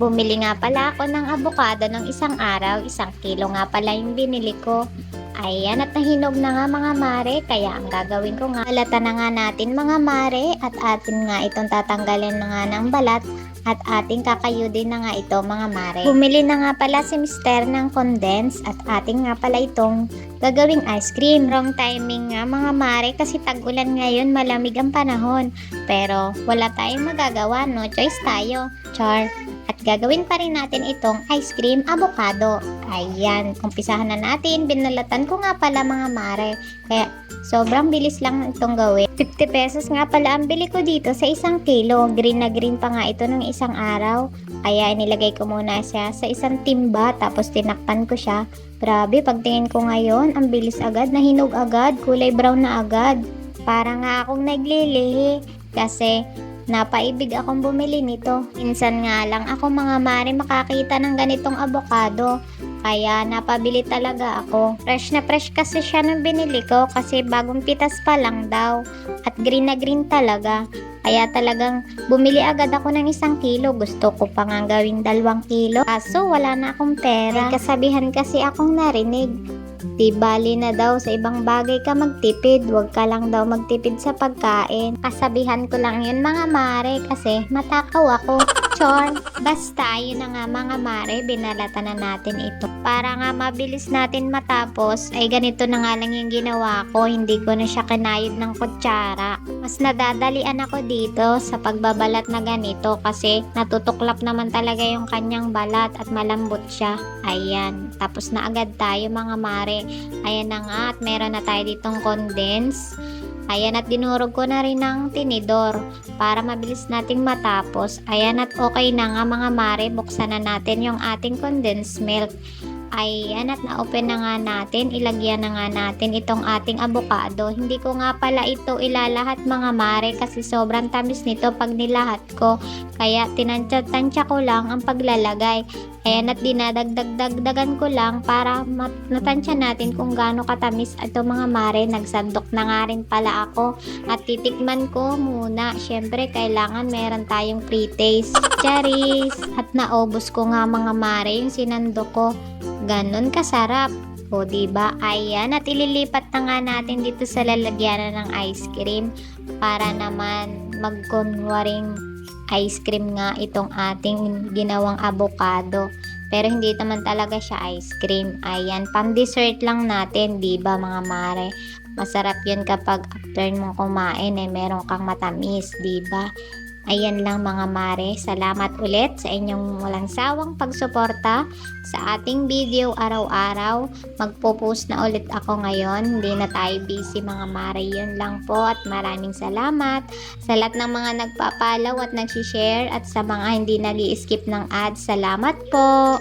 Bumili nga pala ako ng abukado ng isang araw, isang kilo nga pala yung binili ko. Ayan at nahinog na nga mga mare, kaya ang gagawin ko nga, alata na nga natin mga mare at atin nga itong tatanggalin na nga ng balat at ating kakayudin na nga ito mga mare. Bumili na nga pala si Mister ng condense at ating nga pala itong gagawing ice cream. Wrong timing nga mga mare kasi tag-ulan ngayon malamig ang panahon. Pero wala tayong magagawa, no choice tayo. Char. At gagawin pa rin natin itong ice cream avocado. Ayan, umpisahan na natin. Binalatan ko nga pala mga mare. Kaya sobrang bilis lang itong gawin. 50 pesos nga pala ang bili ko dito sa isang kilo. Green na green pa nga ito ng isang araw. Kaya inilagay ko muna siya sa isang timba tapos tinakpan ko siya. Grabe, pagtingin ko ngayon, ang bilis agad, nahinog agad, kulay brown na agad. Para nga akong naglilihi kasi napaibig akong bumili nito. Minsan nga lang ako mga mare makakita ng ganitong abokado. Kaya napabili talaga ako. Fresh na fresh kasi siya nung binili ko kasi bagong pitas pa lang daw. At green na green talaga. Kaya talagang bumili agad ako ng isang kilo. Gusto ko pa nga gawing dalawang kilo. Kaso wala na akong pera. May kasabihan kasi akong narinig. Di bali na daw sa ibang bagay ka magtipid, huwag ka lang daw magtipid sa pagkain. Kasabihan ko lang yun mga mare kasi matakaw ako. Chor, basta yun na nga mga mare, binalatan na natin ito. Para nga mabilis natin matapos, ay ganito na nga lang yung ginawa ko, hindi ko na siya kinayod ng kutsara. Mas nadadalian ako dito sa pagbabalat na ganito kasi natutuklap naman talaga yung kanyang balat at malambot siya. Ayan, tapos na agad tayo mga mare. Ayan na nga at meron na tayo ditong condense. Ayan at dinurog ko na rin ng tinidor para mabilis nating matapos. Ayan at okay na nga mga mare, buksan na natin yung ating condensed milk. Ayan at na-open na nga natin, ilagyan na nga natin itong ating avocado. Hindi ko nga pala ito ilalahat mga mare kasi sobrang tamis nito pag nilahat ko. Kaya tinansya-tansya ko lang ang paglalagay. Ayan at dinadagdag-dagdagan ko lang para natansya natin kung gaano katamis ito mga mare. Nagsandok na nga rin pala ako at titikman ko muna. Syempre kailangan meron tayong pre-taste. Charis! At naubos ko nga mga mare yung sinandok ko. Ganon kasarap. O, diba? Ayan, at ililipat na nga natin dito sa lalagyanan ng ice cream para naman magkunwaring ice cream nga itong ating ginawang avocado. Pero hindi naman talaga siya ice cream. Ayan, pang dessert lang natin, di ba mga mare? Masarap yun kapag after mong kumain eh meron kang matamis, di ba? Ayan lang mga mare. Salamat ulit sa inyong walang sawang pagsuporta sa ating video araw-araw. Magpo-post na ulit ako ngayon. Hindi na tayo busy mga mare. Yun lang po at maraming salamat sa lahat ng mga nagpapalaw at nagsishare at sa mga hindi nag skip ng ads. Salamat po!